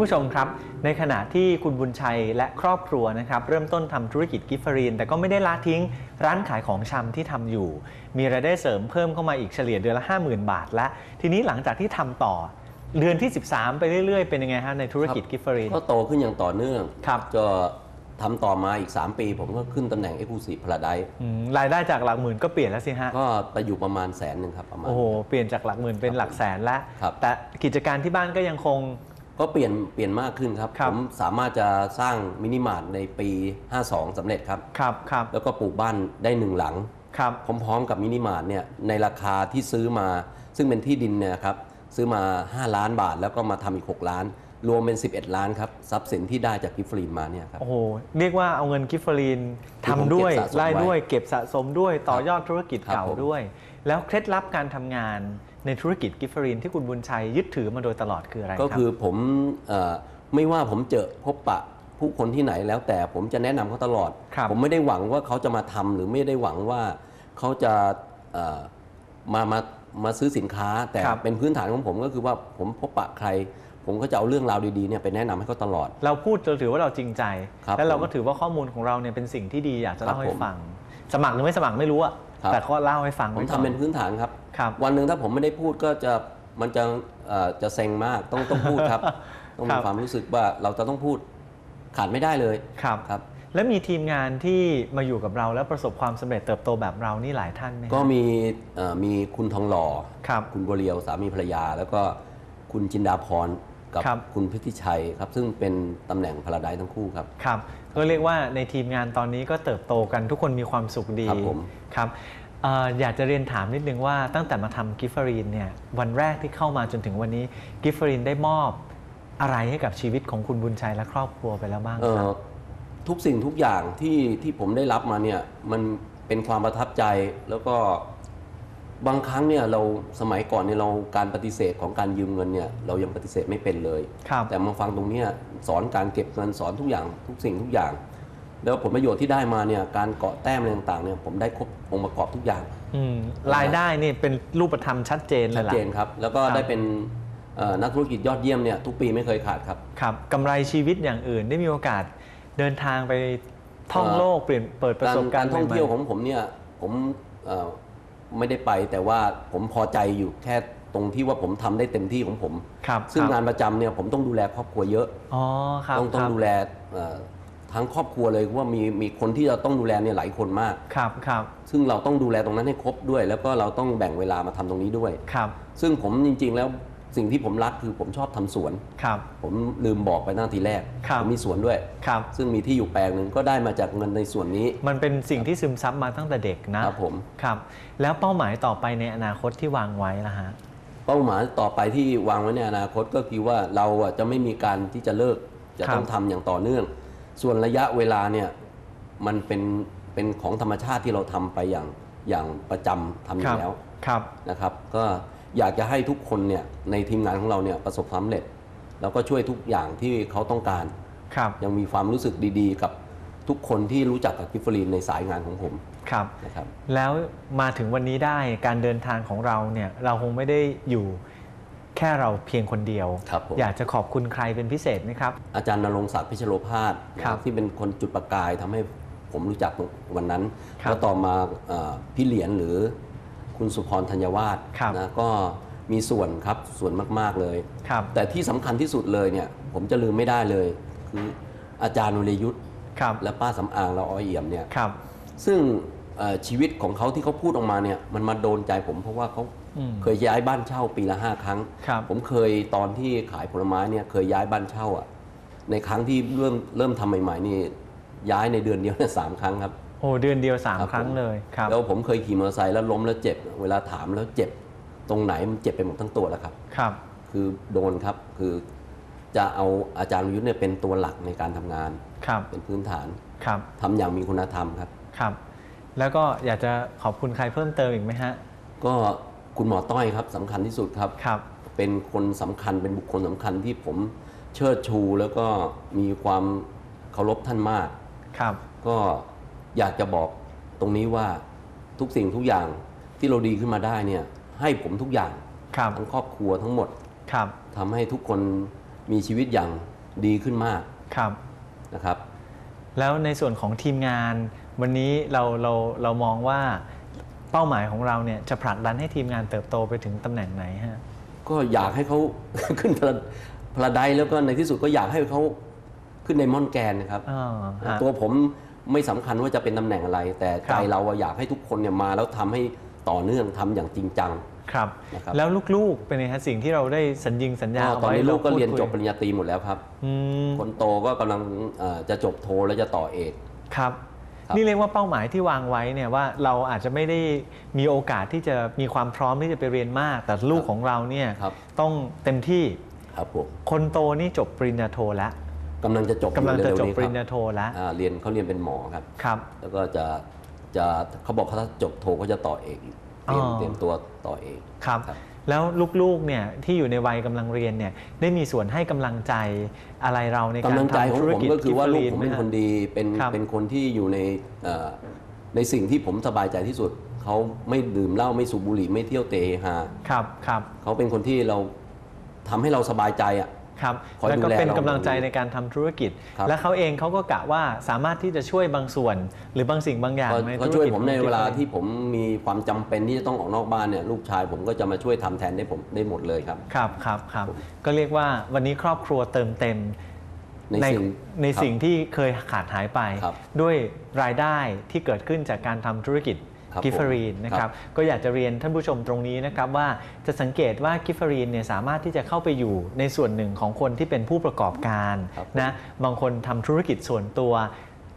านผู้ชมครับ ในขณะที่คุณบุญชัยและครอบครัวนะครับเริ่มต้นทำธุรกิจกิฟเฟอรีน แต่ก็ไม่ได้ละทิ้งร้านขายของชำที่ทำอยู่ มีรายได้เสริมเพิ่มเข้ามาอีกเฉลี่ยเดือนละ 50,000 บาท และ ทีนี้หลังจากที่ทำต่อเดือนที่ 13 ไปเรื่อยๆ เป็นยังไงฮะในธุรกิจกิฟเฟอรีนก็โตขึ้นอย่างต่อเนื่องครับก็ทำต่อมาอีก 3 ปี ผมก็ขึ้นตำแหน่ง Exclusive Paradise อืมรายได้จากหลักหมื่นก็เปลี่ยนแล้วสิฮะ ก็ไปอยู่ประมาณแสนหนึ่งครับประมาณ โอ้โห เปลี่ยนจากหลักหมื่นเป็นหลักแสนแล้วครับแต่กิจการที่บ้านก็ยังคง ก็เปลี่ยนเปลี่ยนมากขึ้นครับ ครับ ผมสามารถจะสร้างมินิมาร์ทในปี 52สำเร็จครับ ครับครับแล้วก็ปลูกบ้านได้หนึ่งหลัง ครับพร้อมๆกับมินิมาร์ทเนี่ยในราคาที่ซื้อมา ซึ่งเป็นที่ดินเนี่ยครับซื้อมา 5 ล้านบาท แล้วก็มาทำอีก 6 ล้าน รวมเป็น 11 ล้านครับทรัพย์สินที่ได้จากกิฟฟรีนมาเนี่ยครับ โอ้โหเรียกว่าเอาเงินกิฟเฟอรีนที่ผมทำด้วยเก็บสะสมไล่ไว้ด้วยเก็บสะสมด้วยต่อยอดธุรกิจครับเก่าผม ด้วย แล้วเคล็ดลับการทำงานในธุรกิจกิฟเฟอรีนที่คุณบุญชัยยึดถือมาโดยตลอดคืออะไรก็รับคือผมเอ่อไม่ว่าผมเจอพบปะผู้คนที่ไหนแล้วแต่ผมจะแนะนำเขาตลอดครับผมไม่ได้หวังว่าเขาจะมาทำหรือไม่ได้หวังว่าเขาจะเอ่อมามามาซื้อสินค้า แต่ครับเป็นพื้นฐานของผมก็คือว่าผมพบปะใคร ผมก็จะเอาเรื่องราวดีๆเนี่ยไปแนะนำให้เขาตลอด เราพูดเราถือว่าเราจริงใจครับแล้วเราก็ผมถือว่าข้อมูลของเราเนี่ยเป็นสิ่งที่ดีอยากจะครับเล่าให้ผมฟัง สมัครหรือไม่สมัครไม่รู้อะครับ แต่ก็เล่าให้ฟังผมไว้ทำก่อนเป็นพื้นฐานครับครับ วันหนึ่งถ้าผมไม่ได้พูดก็จะมันจะเอ่อจะเซ็งมากต้องต้องพูดครับ ต้องครัมีบความรู้สึกว่าเราจะต้องพูดขาดไม่ได้เลยครับครับแล้วมีทีมงานที่มาอยู่กับเราแล้วประสบความสำเร็จเติบโตแบบเรานี่หลายท่านไหมฮะก็มีเอ่อมีคุณทองหล่อครับคุณบัวเรียวสามีภรรยา แล้วก็คุณจินดาพร กับครับ คุณพิธิชัยครับ ซึ่งเป็นตำแหน่งพาราไดทั้งคู่ครับ ครับก็เรียกว่าในทีมงานตอนนี้ก็เติบโตกันทุกคนมีความสุขดีครับผม ครับเอ่ออยากจะเรียนถามนิดนึงว่าตั้งแต่มาทำกิฟฟรีนเนี่ยวันแรกที่เข้ามาจนถึงวันนี้กิฟฟรีนได้มอบอะไรให้กับชีวิตของคุณบุญชัยและครอบครัวไปแล้วบ้างเอ่ครัอบทุกสิ่งทุกอย่างที่ที่ผมได้รับมาเนี่ยมันเป็นความประทับใจแล้วก็ บางครั้งเนี่ยเราสมัยก่อนเนี่ยเราการปฏิเสธของการยืมเงินเนี่ยเรายังปฏิเสธไม่เป็นเลย ครับ แต่มาฟังตรงเนี้ยสอนการเก็บเงินสอนทุกอย่างทุกสิ่งทุกอย่าง แล้วผลประโยชน์ที่ได้มาเนี่ยการเกาะแต้มอะไรต่างๆเนี่ยผมได้ครบองค์ประกอบทุกอย่าง อืมรายได้นี่เป็นรูปธรรมชัดเจนเลชัยดล่ะ เจนครับ แล้วก็ครับ ได้เป็นเอ่อนักธุรกิจยอดเยี่ยมเนี่ยทุกปีไม่เคยขาดครับ ครับกำไรชีวิตอย่างอื่นได้มีโอกาสเดินทางไปท่องเอ่อ โลกเปลี่ยนเปิดประการสบกาการรณ์ท่องใหม่ๆเที่ยวของผมเนี่ยผมเอ่อ ไม่ได้ไปแต่ว่าผมพอใจอยู่แค่ตรงที่ว่าผมทำได้เต็มที่ของผม ครับซึ่งครับงานประจำเนี่ยผมต้องดูแลครอบครัวเยอะอ๋อครับต้องต้องครับดูแลเอ่อทั้งครอบครัวเลยว่ามีมีคนที่เราต้องดูแลเนี่ยหลายคนมากครับครับซึ่งเราต้องดูแลตรงนั้นให้ครบด้วย แล้วก็เราต้องแบ่งเวลามาทำตรงนี้ด้วยครับ ซึ่งผมจริง ๆ แล้ว สิ่งที่ผมรักคือผมชอบทำสวน ครับ ผมลืมบอกไปตั้งแต่ทีแรกครับผมมีสวนด้วย ครับ ซึ่งมีที่อยู่แปลงหนึ่งก็ได้มาจากเงินในส่วนนี้ มันเป็นสิ่งที่ซึมซับมาตั้งแต่เด็กนะครับผม ครับ แล้วเป้าหมายต่อไปในอนาคตที่วางไว้ล่ะฮะ เป้าหมายต่อไปที่วางไว้ในอนาคตก็คือว่าเราอะจะไม่มีการที่จะเลิก จะครับต้องทำอย่างต่อเนื่อง ส่วนระยะเวลาเนี่ยมันเป็นเป็นของธรรมชาติที่เราทำไปอย่างอย่างประจำทำอยู่แล้ว ครับ นะครับ ก็ อยากจะให้ทุกคนเนี่ยในทีมงานของเราเนี่ยประสบความสำเร็จ แล้วก็ช่วยทุกอย่างที่เขาต้องการ ครับ ยังมีความรู้สึกดีๆ กับทุกคนที่รู้จักกับกิฟฟรีนในสายงานของผมครับ นะครับ แล้วมาถึงวันนี้ได้การเดินทางของเราเนี่ยเราคงไม่ได้อยู่แค่เราเพียงคนเดียว ครับผม อยากจะขอบคุณใครเป็นพิเศษไหมครับ อาจารย์นรงค์ศักดิ์พิชโลภาสครับที่เป็นคนจุดประกายทำให้ผมรู้จักวันนั้น ครับ แล้วต่อมาเอ่อพี่เหรียญหรือ คุณสุพรธัญวาสครับนะก็มีส่วนครับส่วนมากๆเลยครับแต่ที่สำคัญที่สุดเลยเนี่ยผมจะลืมไม่ได้เลย คืออาจารย์วรยุทธ์ครับและป้าสำอางเราอ้อยเอี่ยมเนี่ยครับซึ่งเอ่อชีวิตของเขาที่เขาพูดออกมาเนี่ยมันมาโดนใจผมเพราะว่าเขาอืมเคยย้ายบ้านเช่าปีละห้าครั้งครับผมเคยตอนที่ขายผลไม้เนี่ยเคยย้ายบ้านเช่าอะในครั้งที่เริ่มเริ่มทำใหม่ๆนี่ย้ายในเดือนเดียวเนี่ยสามครั้งครับ โอ้เดือนเดียวสามครับครั้งผมเลยครับแล้วผมเคยขี่มอเตอร์ไซค์แล้วล้มแล้วเจ็บ เวลาถามแล้วเจ็บ ตรงไหนมันเจ็บไปหมดทั้งตัวแล้วครับ ครับ คือโดนครับคือจะเอาอาจารย์วรยุทธ์เนี่ยเป็นตัวหลักในการทำงานครับเป็นพื้นฐานครับทำอย่างมีคุณธรรมครับครับ แล้วก็อยากจะขอบคุณใครเพิ่มเติมอีกไหมฮะ ก็คุณหมอต้อยครับสำคัญที่สุดครับครับ เป็นคนสำคัญเป็นบุคคลสำคัญที่ผมเชิดชูแล้วก็มีความเคารพท่านมากครับ ก็ อยากจะบอกตรงนี้ว่าทุกสิ่งทุกอย่างที่เราดีขึ้นมาได้เนี่ยให้ผมทุกอย่างครับทั้งครอบครัวทั้งหมดครับทำให้ทุกคนมีชีวิตอย่างดีขึ้นมากครับนะครับ แล้วในส่วนของทีมงาน วันนี้เราเราเรามองว่าเป้าหมายของเราเนี่ยจะผลักดันให้ทีมงานเติบโตไปถึงตำแหน่งไหนฮะก็อยากให้เขาขึ้นพระพระไดแล้วก็ในที่สุดก็อยากให้เขาขึ้นในมอนแกนนะครับอ่าฮะตัวผม ไม่สำคัญว่าจะเป็นตำแหน่งอะไร แต่ครัใจบเราอะอยากให้ทุกคนเนี่ยมาแล้วทำให้ต่อเนื่องทำอย่างจริงจังครับนะครับแล้วลูกๆเป็นไงฮะสิ่งที่เราได้สัญญิงสัญญาก็เอาตอนไว้นี้ลูกก็พูดเรียนคุจบปริญญาตรีหมดแล้วครับอืมคนโตก็กำลังเอ่อจะจบโทแล้วจะต่อเอกครับครับนี่เรียกว่าเป้าหมายที่วางไว้เนี่ยว่าเราอาจจะไม่ได้มีโอกาสที่จะมีความพร้อมที่จะไปเรียนมาก แต่ลูกของเราเนี่ยครับต้องเต็มที่ครับผมคนโตนี่จบปริญญาโทแล้ว กำลังจะจบกำลังจะจบเร็วๆนี้ปริญญาโทแล้วอ่าเรียนเขาเรียนเป็นหมอครับครับ แล้วก็จะจะเขาบอกเขาถ้าจบโทก็จะต่อเอกอีกเตรียมอ๋อเตรียมตัวต่อเอกครับครับแล้วลูกๆเนี่ยที่อยู่ในวัยกำลังเรียนเนี่ยได้มีส่วนให้กำลังใจอะไรเราในการกำลังใจของทำธุรผมกิจก็คือว่าลูกกิฟผมต์เป็นไหฮะคนดีเป็นครับเป็นคนที่อยู่ในเอ่อในสิ่งที่ผมสบายใจที่สุดเขาไม่ดื่มเหล้าไม่สูบบุหรี่ไม่เที่ยวเตะฮาครับครับเขาเป็นคนที่เราทำให้เราสบายใจอะ ครับคอยแล้วก็ดูแลเป็นเรากำลังใจในการทำธุรกิจ ครับ และเขาเองเขาก็กะว่าสามารถที่จะช่วยบางส่วน หรือบางสิ่งบางอย่างก็ในก็ธุรช่วยกิจผมในของเวลา Gifford ที่ผมมีความจำเป็นที่จะต้องออกนอกบ้านเนี่ยลูกชายผมก็จะมาช่วยทำแทนได้ผมได้หมดเลยครับ ครับครับครับก็เรียกว่าวันนี้ครอบครัวเติมเต็ม ในสิ่งในครับ สิ่งที่เคยขาดหายไป ครับด้วยรายได้ที่เกิดขึ้นจากการทำธุรกิจครับ กิฟเฟอรีนผมนะคครัรับบก็อยากจะเรียนท่านผู้ชมตรงนี้นะครับว่าจะสังเกตว่ากิฟเฟอรีนเนี่ยสามารถที่จะเข้าไปอยู่ในส่วนหนึ่งของคนที่เป็นผู้ประกอบการครับผมนะบางคนทำธุรกิจส่วนตัว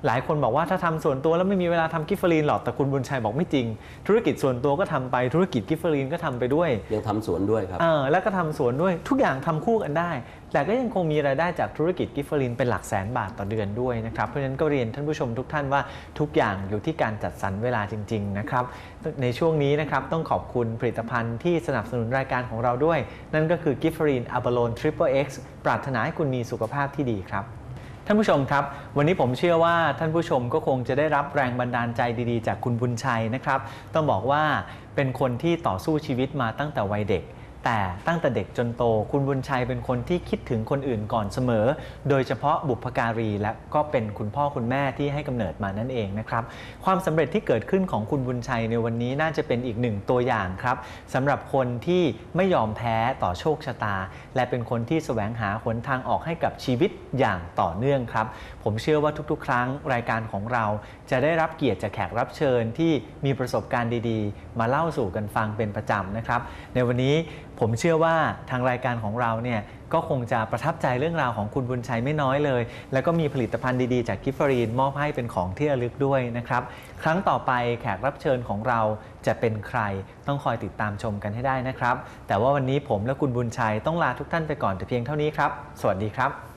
หลายคนบอกว่าถ้าทำส่วนตัวแล้วไม่มีเวลาทำกิฟเฟอรีนหรอกแต่คุณบุญชัยบอกไม่จริง ธุรกิจส่วนตัวก็ทำไปธุรกิจกิฟเฟอรีนก็ทำไปด้วย ยังทำสวนด้วยครับเออแล้วก็ทำสวนด้วยทุกอย่างทำคู่กันได้ แต่ก็ยังคงมีรายได้จากธุรกิจกิฟเฟอรินเป็นหลักแสนบาทต่อเดือนด้วยนะครับเพราะฉะนั้นก็เรียนท่านผู้ชมทุกท่านว่าทุกอย่างอยู่ที่การจัดสรรเวลาจริง ๆ นะครับ ในช่วงนี้นะครับต้องขอบคุณผลิตภัณฑ์ที่สนับสนุนรายการของเราด้วย นั่นก็คือกิฟเฟอรินอะบาโลนทริปเปอร์เอ็กซ์ปรารถนาให้คุณมีสุขภาพที่ดีครับ ท่านผู้ชมครับ วันนี้ผมเชื่อว่าท่านผู้ชมก็คงจะได้รับแรงบันดาลใจดีๆ จากคุณบุญชัยนะครับ ต้องบอกว่าเป็นคนที่ต่อสู้ชีวิตมาตั้งแต่วัยเด็ก แต่ตั้งแต่เด็กจนโต คุณบุญชัยเป็นคนที่คิดถึงคนอื่นก่อนเสมอ โดยเฉพาะบุพการีและก็เป็นคุณพ่อคุณแม่ที่ให้กำเนิดมานั่นเองนะครับความสำเร็จที่เกิดขึ้นของคุณบุญชัยในวันนี้น่าจะเป็นอีกหนึ่งตัวอย่างครับสำหรับคนที่ไม่ยอมแพ้ต่อโชคชะตา และเป็นคนที่แสวงหาหนทางออกให้กับชีวิตอย่างต่อเนื่องครับ ผมเชื่อว่าทุกๆ ครั้งรายการของเราจะได้รับเกียรติจากแขกรับเชิญที่มีประสบการณ์ดีๆมาเล่าสู่กันฟังเป็นประจำนะครับ ในวันนี้ผมเชื่อว่าทางรายการของเราเนี่ยก็คงจะประทับใจเรื่องราวของคุณบุญชัยไม่น้อยเลย แล้วก็มีผลิตภัณฑ์ดีๆ จากกิฟฟรีนมอบให้เป็นของที่ระลึกด้วยนะครับ ครั้งต่อไปแขกรับเชิญของเราจะเป็นใครต้องคอยติดตามชมกันให้ได้นะครับ แต่ว่าวันนี้ผมและคุณบุญชัยต้องลาทุกท่านไปก่อนแต่เพียงเท่านี้ครับ สวัสดีครับ